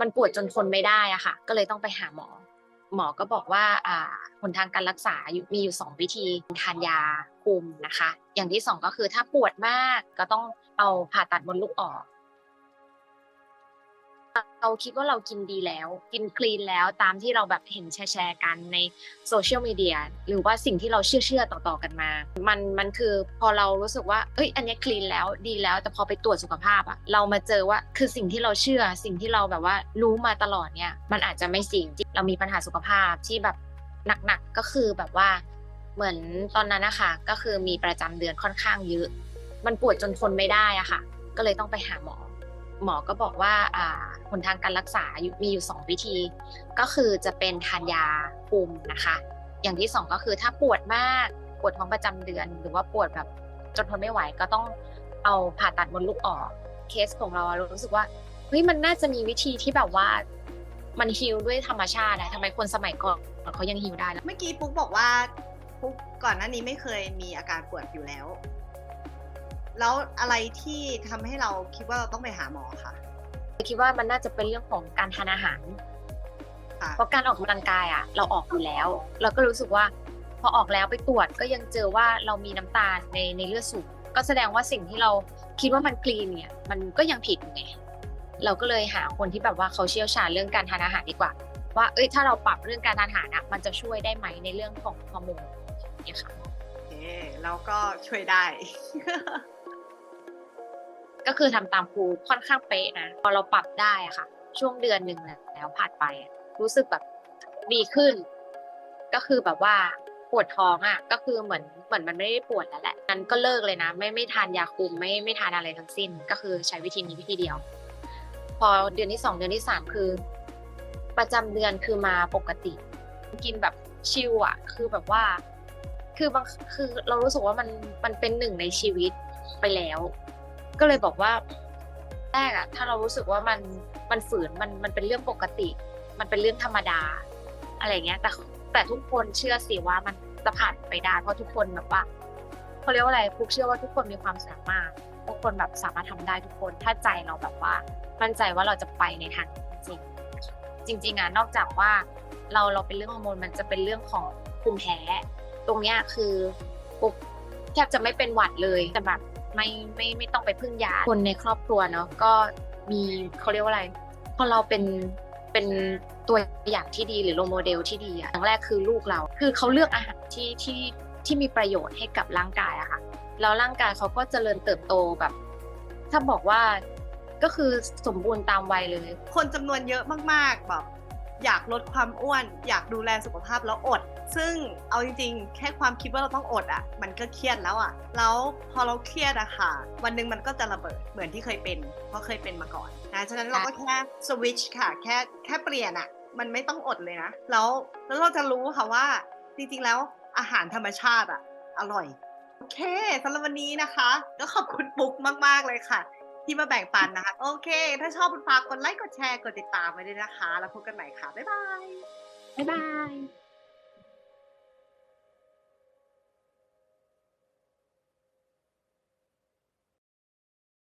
มันปวดจนทนไม่ได้อะค่ะ ก็เลยต้องไปหาหมอ หมอก็บอกว่าอ่าหนทางการรักษามีอยู่สองวิธีทานยาคุมนะคะ อย่างที่สองก็คือถ้าปวดมากก็ต้องเอาผ่าตัดมดลูกออก เราคิดว่าเรากินดีแล้ว กินคลีนแล้วตามที่เราแบบเห็นแชร์กันในโซเชียลมีเดียหรือว่าสิ่งที่เราเชื่อเชื่อต่อๆกันมา มันมันคือพอเรารู้สึกว่าเอ้ยอันนี้คลีนแล้วดีแล้ว แต่พอไปตรวจสุขภาพอะเรามาเจอว่าคือสิ่งที่เราเชื่อ สิ่งที่เราแบบว่ารู้มาตลอดเนี่ยมันอาจจะไม่จริงเรามีปัญหาสุขภาพที่แบบหนักๆก็คือแบบว่าเหมือนตอนนั้นนะคะก็คือมีประจำเดือนค่อนข้างเยอะ มันปวดจนทนไม่ได้อะค่ะ ก็เลยต้องไปหาหมอ หมอก็บอกว่าอ่าหนทางการรักษามีอยู่ 2 วิธี ก็คือจะเป็นทานยาคุมนะคะ อย่างที่ 2 ก็คือถ้าปวดมากปวดท้องประจำเดือน หรือว่าปวดแบบจนทนไม่ไหวก็ต้องเอาผ่าตัดมดลูกออกเคสของเราอะเรารู้สึกว่าเฮ้ยมันน่าจะมีวิธีที่แบบว่ามันฮิลด้วยธรรมชาติอะทำไมคนสมัยก่อนเขายังฮิลได้แล้วเมื่อกี้ปุ๊กบอกว่าปุ๊กก่อนหน้านี้ไม่เคยมีอาการปวดอยู่แล้ว แล้วอะไรที่ทำให้เราคิดว่าเราต้องไปหาหมอคะคิดว่ามันน่าจะเป็นเรื่องของการทานอาหารค่ะเพราะการออกกำลังกายอะ เราออกอยู่แล้ว เราก็รู้สึกว่า พอออกแล้วไปตรวจก็ยังเจอว่าเรามีน้ำตาลในในเลือดสูงก็แสดงว่าสิ่งที่เราคิดว่ามันคลีนเนี่ย มันก็ยังผิดอยู่ไงเราก็เลยหาคนที่แบบว่าเขาเชี่ยวชาญเรื่องการทานอาหารดีกว่า ว่าเอ้ยถ้าเราปรับเรื่องการทานอาหารอะมันจะช่วยได้ไหมในเรื่องของฮอร์โมนเนี่ยค่ะโอเคแล้วก็ช่วยได้ ก็คือทำตามครูค่อนข้างเป๊ะนะพอเราปรับได้อะค่ะ ช่วงเดือนหนึ่งแล้วผ่านไป รู้สึกแบบดีขึ้น ก็คือแบบว่าปวดท้องอะ ก็คือเหมือนเหมือนมันไม่ได้ปวดแล้วแหละนั้นก็เลิกเลยนะ ไม่ไม่ทานยาคุมไม่ไม่ทานอะไรทั้งสิ้น ก็คือใช้วิธีนี้วิธีเดียว พอเดือนที่สองเดือนที่สามคือ ประจำเดือนคือมาปกติ กินแบบชิลอะ คือแบบว่า คือบางคือเรารู้สึกว่ามันมันเป็นหนึ่งในชีวิตไปแล้ว ก็เลยบอกว่าแรกอะถ้าเรารู้สึกว่ามันมันฝืนมันมันเป็นเรื่องปกติ มันเป็นเรื่องธรรมดา อะไรเงี้ย แต่แต่ทุกคนเชื่อสิว่ามันจะผ่านไปได้ เพราะทุกคนแบบว่าเขาเรียกว่าอะไรพุกเชื่อว่าทุกคนมีความสามารถทุกคนแบบสามารถทำได้ทุกคน ถ้าใจเราแบบว่ามั่นใจว่าเราจะไปในทางจริงจริงๆอะนอกจากว่าเราเราเป็นเรื่องฮอร์โมนมันจะเป็นเรื่องของภูมิแพ้ ตรงเนี้ยคือปุ๊บแทบจะไม่เป็นหวัดเลยแต่แบบ ไม่ไม่ไม่ต้องไปพึ่งยาคนในครอบครัวเนาะก็มีเขาเรียกว่าอะไรพอเราเป็นเป็นตัวอย่างที่ดีหรือโรโมเดลที่ดีอะอย่างแรกคือลูกเรา คือเขาเลือกอาหารที่ที่ที่มีประโยชน์ให้กับร่างกายอะค่ะแล้วร่างกายเขาก็เจริญเติบโตแบบ ถ้าบอกว่าก็คือสมบูรณ์ตามวัยเลย คนจำนวนเยอะมากๆแบบ อยากลดความอ้วน อยากดูแลสุขภาพแล้วอด ซึ่งเอาจริงๆ แค่ความคิดว่าเราต้องอดอะ มันก็เครียดแล้วอะ แล้วพอเราเครียดอะค่ะ วันหนึ่งมันก็จะระเบิดเหมือนที่เคยเป็น เพราะเคยเป็นมาก่อนนะฉะนั้นเราก็แค่สวิตช์ค่ะ แค่แค่เปลี่ยนอะมันไม่ต้องอดเลยนะ แล้วแล้วเราจะรู้ค่ะว่าจริงๆแล้วอาหารธรรมชาติอะอร่อย โอเคสำหรับวันนี้นะคะ ก็ขอบคุณปุ๊กมากๆเลยค่ะ ที่มาแบ่งปันนะคะ โอเค ถ้าชอบคุณฝากดไลค์กดแชร์กดติดตามไว้ด้วยนะคะ แล้วพบกันใหม่ค่ะ บ๊ายบาย บ๊ายบาย